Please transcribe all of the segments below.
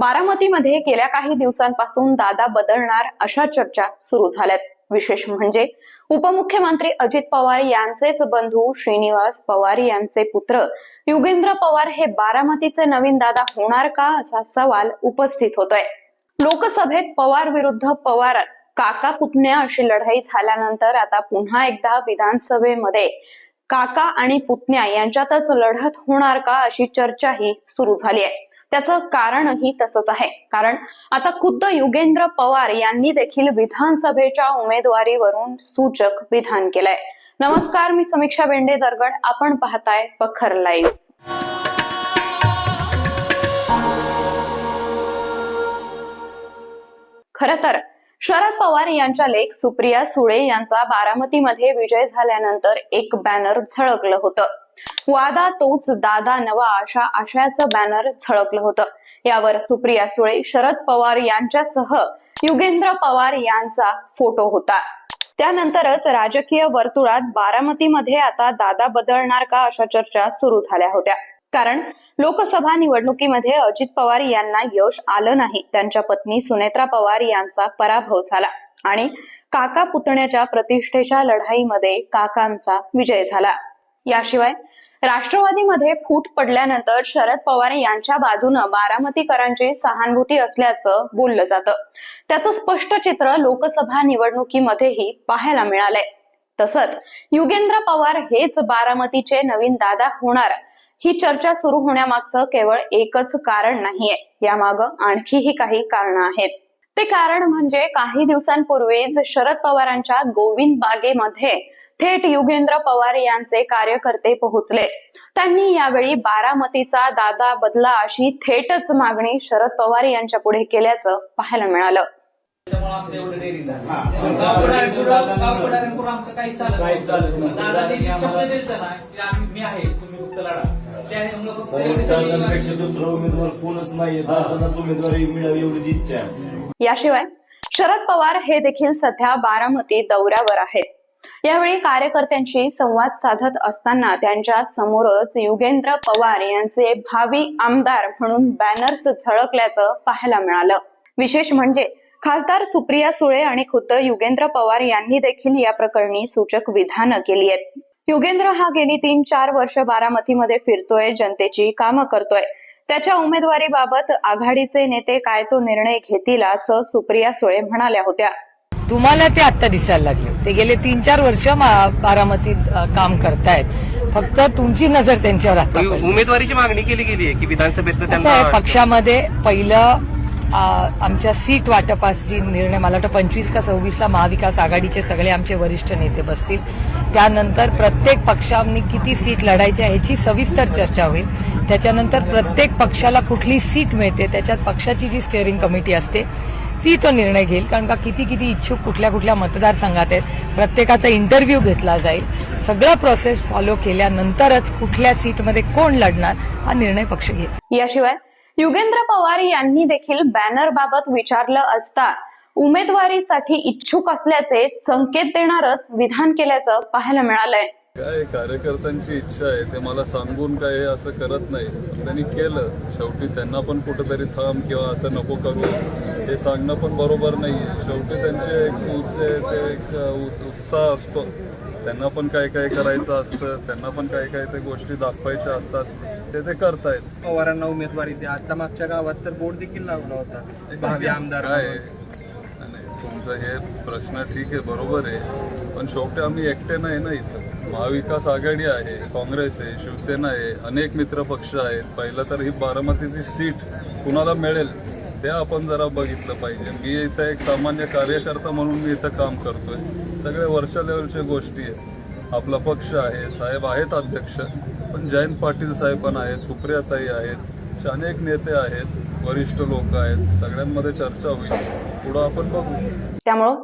बारामतीमध्ये गेल्या काही दिवसांपासून दादा बदलणार अशा चर्चा सुरू झाल्यात. विशेष म्हणजे उपमुख्यमंत्री अजित पवार यांचेच बंधू श्रीनिवास पवार यांचे पुत्र युगेंद्र पवार हे बारामतीचे नवीन दादा होणार का असा सवाल उपस्थित होतोय. लोकसभेत पवार विरुद्ध पवार काका पुतण्या अशी लढाई झाल्यानंतर आता पुन्हा एकदा विधानसभेमध्ये काका आणि पुतण्या यांच्यातच लढत होणार का अशी चर्चाही सुरू झाली आहे. त्याचं कारणही तसंच आहे. कारण आता खुद्द युगेंद्र पवार यांनी देखील विधानसभेच्या उमेदवारीवरून सूचक विधान केलंय. नमस्कार मी समीक्षा बेंडे दरगड. आपण पाहताय पखर लाईव्ह. खर तर शरद पवार यांच्या लेख सुप्रिया सुळे यांचा बारामतीमध्ये विजय झाल्यानंतर एक बॅनर झळकलं होतं. वादा तोच दादा नवा अशा आशयाचं बॅनर झळकलं होतं. यावर सुप्रिया सुळे शरद पवार यांच्यासह युगेंद्र पवार यांचा फोटो होता. त्यानंतरच राजकीय वर्तुळात बारामतीमध्ये आता दादा बदलणार का अशा चर्चा सुरू झाल्या होत्या. कारण लोकसभा निवडणुकीमध्ये अजित पवार यांना यश आलं नाही. त्यांच्या पत्नी सुनेत्रा पवार यांचा पराभव झाला आणि काका पुतण्याच्या प्रतिष्ठेच्या लढाईमध्ये काकांचा विजय झाला. याशिवाय राष्ट्रवादीमध्ये फूट पडल्यानंतर शरद पवार यांच्या बाजूनं बारामतीकरांची सहानुभूती असल्याचं बोललं जातं. त्याचं स्पष्ट चित्र लोकसभा निवडणुकीमध्येही पाहायला मिळालंय. तसंच युगेंद्र पवार हेच बारामतीचे नवीन दादा होणार ही चर्चा सुरू होण्यामागचं केवळ एकच कारण नाहीये. यामागं आणखीही काही कारण आहेत. ते कारण म्हणजे काही दिवसांपूर्वीच शरद पवारांच्या गोविंद बागेमध्ये थेट युगेंद्र पवार यांचे कार्यकर्ते पोहोचले. त्यांनी यावेळी बारामतीचा दादा बदला अशी थेटच मागणी शरद पवार यांच्या पुढे केल्याचं पाहायला मिळालं. आमचं काही चालत मी आहे तुम्ही फक्त लढा. दुसरा उमेदवार कोणच उमेदवारी मिळावी एवढी इच्छा आहे. याशिवाय शरद पवार हे देखील सध्या बारामती दौऱ्यावर आहेत. यावेळी कार्यकर्त्यांशी संवाद साधत असताना त्यांच्या समोरच युगेंद्र पवार यांचे भावी आमदार म्हणून बॅनर्स झळकल्याचं पाहायला मिळालं. विशेष म्हणजे खासदार सुप्रिया सुळे आणि खुद्द युगेंद्र पवार यांनी देखील या प्रकरणी सूचक विधानं केली आहेत. युगेंद्र हा गेली तीन चार वर्ष बारामतीमध्ये फिरतोय जनतेची कामं करतोय. त्याच्या उमेदवारीबाबत आघाडीचे नेते काय तो निर्णय घेतील असं सुप्रिया सुळे म्हणाल्या होत्या. तुम्हाला ते आत्ता दिसायला लागले ते गेले तीन चार वर्ष बारामतीत काम करतायत. फक्त तुमची नजर त्यांच्यावर आता. उमेदवारीची मागणी केली गेली आहे की विधानसभेत पक्षामध्ये पहिलं आमच्या सीट वाटपाची निर्णय मला वाटतं पंचवीस का सव्वीसला महाविकास आघाडीचे सगळे आमचे वरिष्ठ नेते बसतील. त्यानंतर प्रत्येक पक्षांनी किती सीट लढायच्या ह्याची सविस्तर चर्चा होईल. त्याच्यानंतर प्रत्येक पक्षाला कुठली सीट मिळते त्याच्यात पक्षाची जी स्टिअरिंग कमिटी असते ती तो निर्णय घेईल. कारण का किती किती इच्छुक कुठल्या कुठल्या मतदारसंघात आहेत प्रत्येकाचा इंटरव्ह्यू घेतला जाईल. सगळं प्रोसेस फॉलो केल्यानंतरच कुठल्या सीटमध्ये कोण लढणार हा निर्णय पक्ष घेईल. याशिवाय युगेंद्र पवार यांनी देखील बॅनर बाबत विचारलं असता उमेदवारीसाठी इच्छुक असल्याचे संकेत देणारच विधान केल्याचं पाहायला मिळालंय. काय कार्यकर्त्यांची इच्छा आहे ते मला सांगून काय असं करत नाही. त्यांनी केलं शेवटी त्यांना पण कुठेतरी थांब किंवा असं नको करू. हे सांगणं पण बरोबर नाही आहे शेवटी त्यांचे एक उचे ते एक उत्साह असतो. त्यांना पण काय काय करायचं असतं त्यांना पण काय काय ते गोष्टी दाखवायच्या असतात. ते ते करतायत. पवारांना उमेदवारी द्या. आता मागच्या गावात तर बोर्ड देखील लावला होता. भावी आमदार काय म्हणून. नाही तुमचं हे प्रश्न ठीक आहे बरोबर आहे. पण शेवटी आम्ही एकटे नाही ना इथं. महाविकास आघाडी आहे काँग्रेस आहे शिवसेना आहे अनेक मित्र पक्ष आहेत. पहिलं तर ही बारामतीची सीट कुणाला मिळेल ते आपण जरा बघितलं पाहिजे. मी इथं एक सामान्य कार्यकर्ता म्हणून मी इथं काम करतोय. सगळे वरच्या लेवलच्या गोष्टी आहेत. आपला पक्ष आहे साहेब आहेत अध्यक्ष पण जयंत पाटील साहेब पण आहेत सुप्रियाताई आहेत असे अनेक नेते आहेत वरिष्ठ लोक आहेत सगळ्यांमध्ये चर्चा होईल. पुढं आपण बघू. त्यामुळं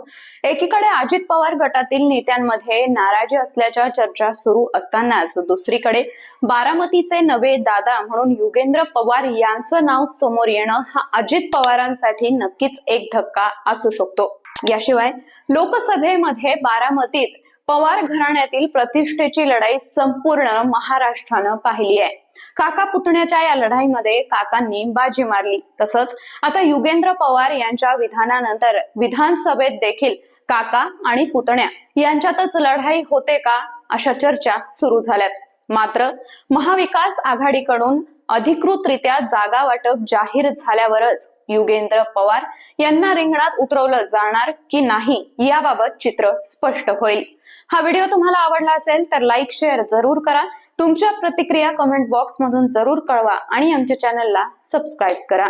एकीकडे अजित पवार गटातील नेत्यांमध्ये नाराजी असल्याच्या चर्चा सुरू असतानाच दुसरीकडे बारामतीचे नवे दादा म्हणून युगेंद्र पवार यांचं नाव समोर येणं हा अजित पवारांसाठी नक्कीच एक धक्का असू शकतो. याशिवाय लोकसभेमध्ये बारामतीत पवार घराण्यातील प्रतिष्ठेची लढाई संपूर्ण महाराष्ट्रानं पाहिली आहे. काका पुतण्याच्या या लढाईमध्ये काकांनी बाजी मारली. तसंच आता युगेंद्र पवार यांच्या विधानानंतर विधानसभेत देखील काका आणि पुतण्या यांच्यातच लढाई होते का अशा चर्चा सुरू झाल्यात. मात्र महाविकास आघाडीकडून अधिकृतरित्या जागा वाटप जाहीर झाल्यावरच युगेंद्र पवार यांना रिंगणात उतरवलं जाणार की नाही याबाबत चित्र स्पष्ट होईल. हा व्हिडिओ तुम्हाला आवडला असेल तर लाईक शेअर जरूर करा. तुमच्या प्रतिक्रिया कमेंट बॉक्स मधून जरूर कळवा आणि आमच्या चॅनलला सबस्क्राईब करा.